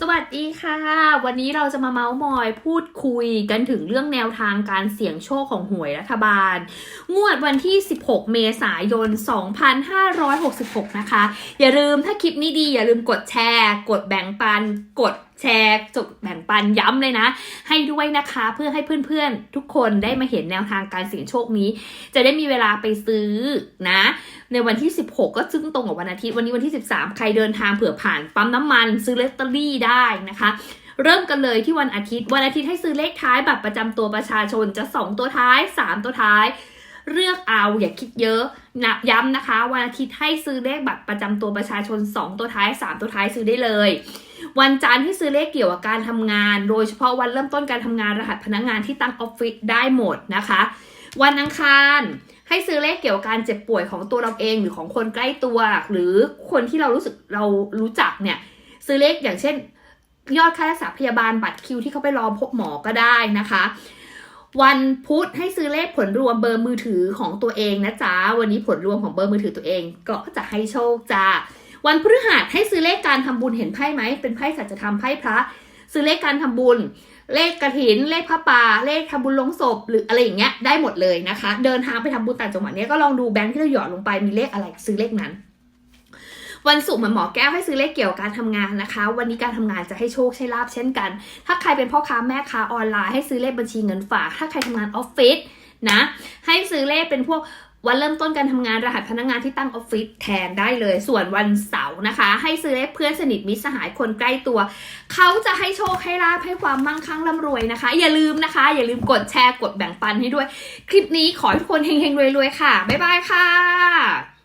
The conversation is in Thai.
สวัสดีค่ะ วันนี้เราจะมาเมาส์มอยพูดคุยกันถึงเรื่องแนวทางการเสี่ยงโชคของหวยรัฐบาล งวดวันที่ 16 เมษายน 2566 นะคะ อย่าลืมถ้าคลิปนี้ดีอย่าลืมกดแชร์ กดแบ่งปัน กดแชร์จดแบ่งปันย้ำเลยนะ ให้ด้วยนะคะเพื่อให้เพื่อนๆ ทุกคนได้มาเห็นแนวทางการเสี่ยงโชคนี้ จะได้มีเวลาไปซื้อนะ ในวันที่ 16 ก็ซึ่งตรงกับวันอาทิตย์วันนี้วันที่ 13 ใครเดินทางเผื่อผ่านปั๊มน้ำมันซื้อลอตเตอรี่ได้นะคะเริ่มกันเลยที่วันอาทิตย์ วันอาทิตย์ให้ซื้อเลขท้ายบัตรประจำตัวประชาชนจะ 2 ตัวท้าย 3 ตัวท้าย เลือกเอาอย่าคิดเยอะนะย้ำนะคะ วันอาทิตย์ให้ซื้อเลขบัตรประจำตัวประชาชน 2 ตัวท้าย 3 ตัวท้ายซื้อได้เลย วันจันทร์ให้ซื้อเลขเกี่ยวกับการทำงาน โดยเฉพาะวันเริ่มต้นการทำงานรหัสพนักงานที่ตั้งออฟฟิศได้หมดนะคะ วันอังคารให้ซื้อเลขเกี่ยวกับการเจ็บป่วยของตัวเราเองหรือของคนใกล้ตัว หรือคนที่เรารู้สึกเรารู้จักเนี่ยซื้อเลขอย่างเช่น ยอดค่ารักษาพยาบาลบัตรคิวที่เขาไปรอพบหมอก็ได้นะคะ วันพุธให้ซื้อเลขผลรวมเบอร์มือถือของตัวเองนะจ๊ะวันนี้ผลรวมของเบอร์มือถือตัวเอง ก็จะให้โชคจ้า วันพฤหัสให้ซื้อเลขการทำบุญเห็นไพ่ไหมเป็นไพ่สัจธรรมไพ่พระ ซื้อเลขการทำบุญ เลขกระถิน เลขพระป่า เลขทำบุญลงศพหรืออะไรอย่างเงี้ยได้หมดเลยนะคะ เดินทางไปทำบุญต่างจังหวัดเนี้ยก็ลองดูแบงค์ที่เราหยอดลงไปมีเลขอะไรซื้อเลขนั้นวันศุกร์เหมือนหมอแก้วให้ซื้อเลขเกี่ยวกับการทำงานนะคะ วันนี้การทำงานจะให้โชคใช้ลาบเช่นกัน ถ้าใครเป็นพ่อค้าแม่ค้าออนไลน์ให้ซื้อเลขบัญชีเงินฝาก ถ้าใครทำงานออฟฟิศนะ ให้ซื้อเลขเป็นพวก วันเริ่มต้นการทำงานรหัสพนักงานที่ตั้งออฟฟิศแทนได้เลย ส่วนวันเสาร์นะคะ ให้ซื้อเลขเพื่อนสนิทมิตรสหายคนใกล้ตัว เขาจะให้โชคให้ลาภให้ความมั่งคั่งร่ำรวยนะคะ อย่าลืมนะคะ อย่าลืมกดแชร์กดแบ่งปันให้ด้วย คลิปนี้ขอให้ทุกคนเฮงๆรวยๆค่ะบ๊ายบายค่ะ